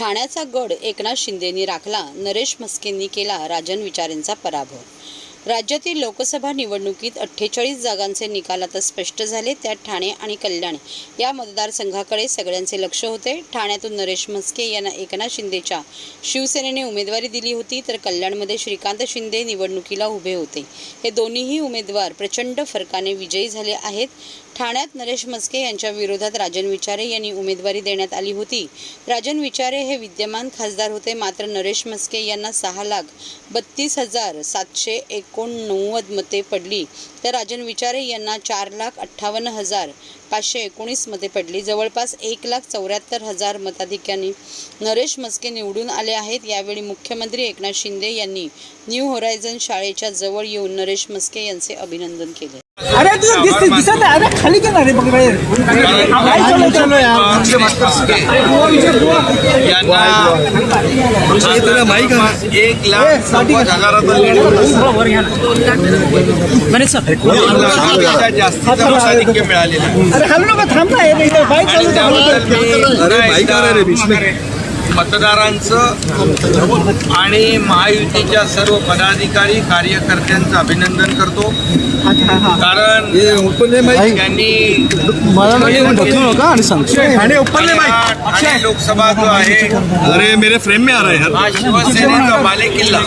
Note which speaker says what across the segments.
Speaker 1: ठाण्याचा गड एकनाथ शिंदेंनी राखला नरेश मस्केंनी केला राजन विचारेंचा पराभव. राज्यातील लोकसभा निवडणुकीत अठ्ठेचाळीस जागांचे निकाल आता स्पष्ट झाले त्यात ठाणे आणि कल्याण या मतदारसंघाकडे सगळ्यांचे लक्ष होते. ठाण्यातून नरेश म्हस्के यांना एकनाथ शिंदेच्या शिवसेनेने उमेदवारी दिली होती तर कल्याणमध्ये श्रीकांत शिंदे निवडणुकीला उभे होते. हे दोन्हीही उमेदवार प्रचंड फरकाने विजयी झाले आहेत. ठाण्यात नरेश मस्के यांच्या विरोधात राजन विचारे यांनी उमेदवारी देण्यात आली होती. राजन विचारे हे विद्यमान खासदार होते. मात्र नरेश मस्के यांना सहा लाख बत्तीस हजार सातशे एकोणनव्वद मते पडली. तर राजन विचारे यांना चार लाख अठ्ठावन्न हजार पाचशे एकोणीस मते पडली. जवळपास एक लाख चौऱ्याहत्तर हजार मताधिक्यांनी नरेश मस्के निवडून आले आहेत. यावेळी मुख्यमंत्री एकनाथ शिंदे यांनी न्यू होरायझन शाळेच्या जवळ येऊन नरेश मस्के यांचे अभिनंदन केले.
Speaker 2: अरे तुझं दिसते दिसत अरे खाली गेला रे बघ रे काय चालू चालू यार.
Speaker 3: यांना एक लाख नव्वद हजाराचा लीडपेक्षा जास्तीचं मताधिक्य मिळालेलं आहे.
Speaker 2: अरे हलू नका थांब ना हे इथं बाईक
Speaker 3: आणि
Speaker 2: चालू
Speaker 3: त्याबद्दल मी पुन्हा एकदा मतदारांचं आणि महायुतीच्या सर्व पदाधिकारी कार्यकर्त्यांचं अभिनंदन करतो. कारण त्यांनी
Speaker 2: ठाणे
Speaker 3: लोकसभा जो आहे
Speaker 4: अरे मेरे फ्रेम में आ रहा है यार.
Speaker 3: हा शिवसेनेचा बालेकिल्ला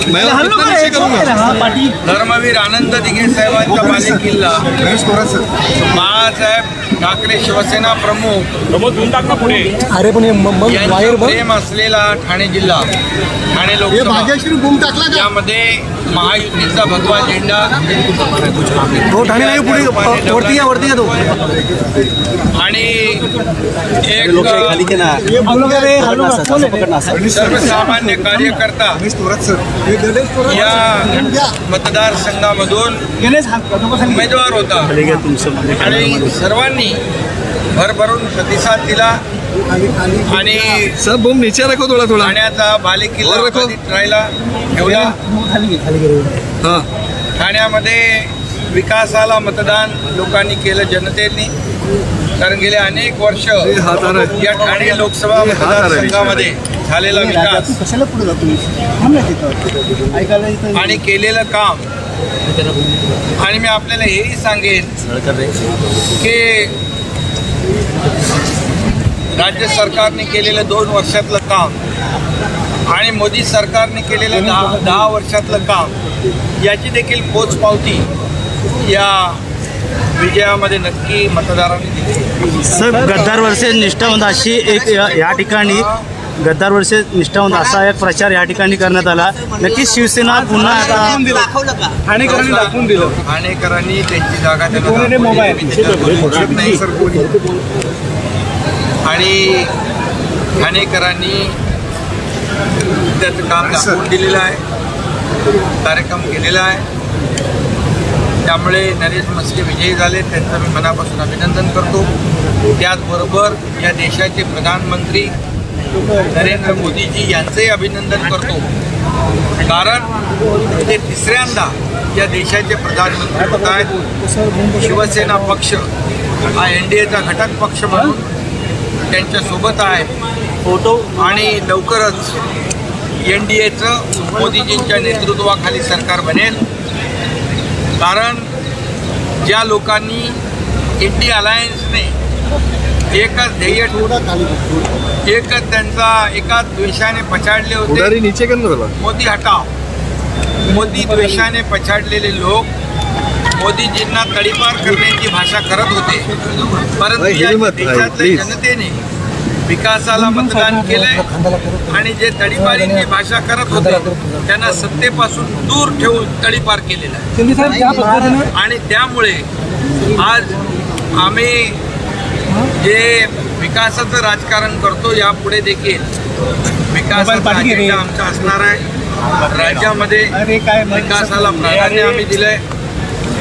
Speaker 3: धर्मवीर आनंद दिघे साहेबांचा बालेकिल्ला बाळासाहेब ठाकरे शिवसेना प्रमुख.
Speaker 2: अरे पण हे म- मग
Speaker 3: यांचं
Speaker 2: वायर बघ
Speaker 3: प्रेम असलेला ठाणे जिल्हा ठाणे लोकसभा यामध्ये महायुतीचा भगवा झेंडा आणि एक? सर्वसामान्य कार्यकर्ता या मतदारसंघामधून. उमेदवार होता. आणि सर्वांनी भरभरून प्रतिसाद दिला. आणि
Speaker 4: सब बम नीचे रखो थोड़ा थोड़ा.
Speaker 3: ठाण्याचा बालेकिल्ला
Speaker 4: वर रखो.
Speaker 3: राहिला
Speaker 2: घे
Speaker 4: हाँ.
Speaker 3: ठाण्यामध्ये विकासाला मतदान लोकांनी केलं जनतेने. कारण गेले अनेक वर्ष
Speaker 4: हात.
Speaker 3: या ठाणे लोकसभा. मतदारसंघामध्ये झालेला विकास.
Speaker 2: कशाला पुढे जातो तिथं. ऐकायला इथं
Speaker 3: आणि केलेलं काम. आणि मी आपल्याला हेही सांगेन की राज्य सरकारने केलेलं दोन वर्षातलं काम आणि मोदी सरकारने केलेलं दहा दहा वर्षातलं काम याची देखील पोचपावती या विजयामध्ये नक्की मतदारांनी दिली.
Speaker 5: सर गद्दार वर्सेस निष्ठावंत अशी एक या ठिकाणी गद्दार वर्सेस निष्ठावंत असा एक प्रचार या ठिकाणी करण्यात आला. नक्कीच शिवसेना पुन्हा
Speaker 2: ठाणेकरांनी दाखवून दिलं.
Speaker 3: ठाणेकरांनी त्यांची जागा त्यांना नाही सर कोणी. आणि ठाणेकरांनी त्याचं काम दाखवून दिलेलं आहे. कार्यक्रम केलेला आहे. त्यामुळे नरेश मस्के विजयी झाले. त्यांचं मी मनापासून अभिनंदन करतो. त्याचबरोबर या देशाचे प्रधानमंत्री नरेंद्र मोदीजी यांचंही अभिनंदन करतो. कारण ते तिसऱ्यांदा या देशाचे प्रधानमंत्री होत आहेत. शिवसेना पक्ष हा एन डी एचा घटक पक्ष म्हणून त्यांच्यासोबत आहे.
Speaker 5: फोटो
Speaker 3: आणि लवकरच एन डी एचं मोदीजींच्या नेतृत्वाखाली सरकार बनेल. कारण ज्या लोकांनी इंडी अलायन्सने एकच ध्येय एकच त्यांचा एकाच द्वेषाने पछाडले होते. मोदी हटाव. मोदी द्वेषाने पछाडलेले लोक मोदीजींना तडीपार करण्याची भाषा करत होते. परंतु या देशातल्या. जनतेने विकासाला मतदान केलंय आणि जे तडीपारीची भाषा करत होते त्यांना सत्तेपासून दूर ठेवून तडीपार केलेला आहे. आणि त्यामुळे आज आम्ही जे विकासाचं राजकारण करतो यापुढे देखील विकासाचा अजेंडा आमचा असणार आहे. राज्यामध्ये विकासाला प्राधान्य आम्ही दिलंय.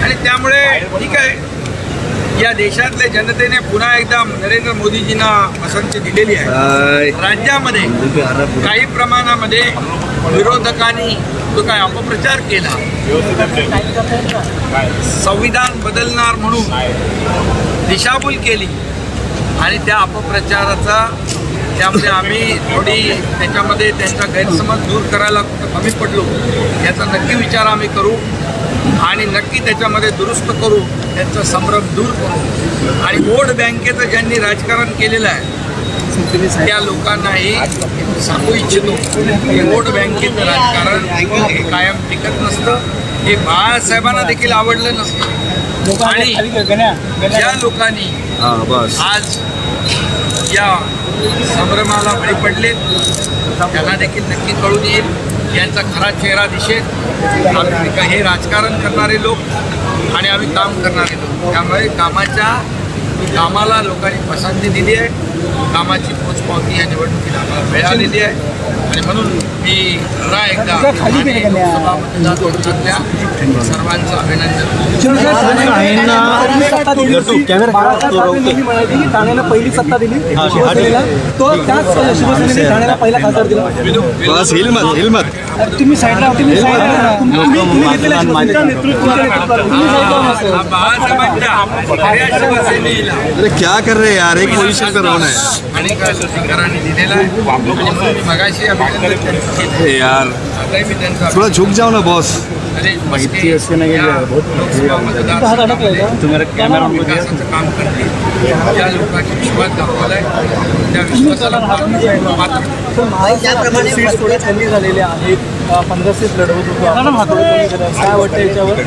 Speaker 3: आणि त्यामुळे ठीक आहे. या देशातल्या जनतेने पुन्हा एकदा नरेंद्र मोदीजींना पसंती दिलेली आहे. राज्यामध्ये काही प्रमाणामध्ये विरोधकांनी जो काय अपप्रचार केला? संविधान बदलणार म्हणून दिशाभूल केली आणि त्या अपप्रचाराचा त्यामुळे आम्ही थोडी त्याच्यामध्ये त्यांचा गैरसमज दूर करायला कमी पडलो. याचा नक्की विचार आम्ही करू. आणि नक्की त्याच्यामध्ये दुरुस्त करू त्यांचा संभ्रम दूर करू. आणि वोट बँकेचं ज्यांनी राजकारण केलेलं आहे त्या लोकांनाही सांगू इच्छितो की वोट बँकेचं राजकारण हे कायम टिकत नसतं. हे बाळासाहेबांना देखील आवडलं नसतं. आणि ज्या लोकांनी
Speaker 4: बस.
Speaker 3: आज या संभ्रमाला बळी पडले त्यांना देखील नक्की कळून येईल. यांचा खरा चेहरा दिसेल आम्ही हे राजकारण करणारे लोक आणि आम्ही काम करणारे लोक. त्यामुळे कामाच्या कामाला लोकांनी पसंती दिली आहे. कामाची पोचपावती या निवडणुकीत आम्हाला मिळालेली आहे. आणि म्हणून मी पुन्हा एकदा आणि लोकसभा मतदारसंघातल्या सर्वांचं अभिनंदन
Speaker 2: ठाण्याला पहिली सत्ता दिली. शिवसेनेला तो त्याच शिवसेनेने ठाण्याला पहिला खासदार दिला.
Speaker 4: बस हिल मत हिल मत
Speaker 2: तुम्ही साईडला तुम्ही साईडला तुम्ही तुम्ही घेतलेल्या तुमच्या नेतृत्व तुमच्या नेतृत्वाला तुम्ही साईडला नसाल.
Speaker 3: हा बाळासाहेबांच्या खऱ्या शिवसेनेला
Speaker 4: अरे क्या कर रहे हैं यार? एक पोजीशन पे रहना है
Speaker 3: आणि काय सुधीकरांनी दिलेला आहे? आणि म्हणून मी मगाशी अभिनंदन त्यांचं केलं.
Speaker 4: अरे यार.
Speaker 3: आताही मी त्यांचं
Speaker 4: थोड़ा झुक जाओ ना बॉस
Speaker 3: नरेश मस्के या लोकसभा मतदारसंघामध्ये विकासाचं काम करतील. ज्या लोकांनी विश्वास दाखवलाय त्या विश्वासाला मात्र
Speaker 2: ज्याप्रमाणे सीट्स थोड्या कमी झालेल्या आहेत पंधरा सीट लढवत होतो. काय वाटतं याच्यावर?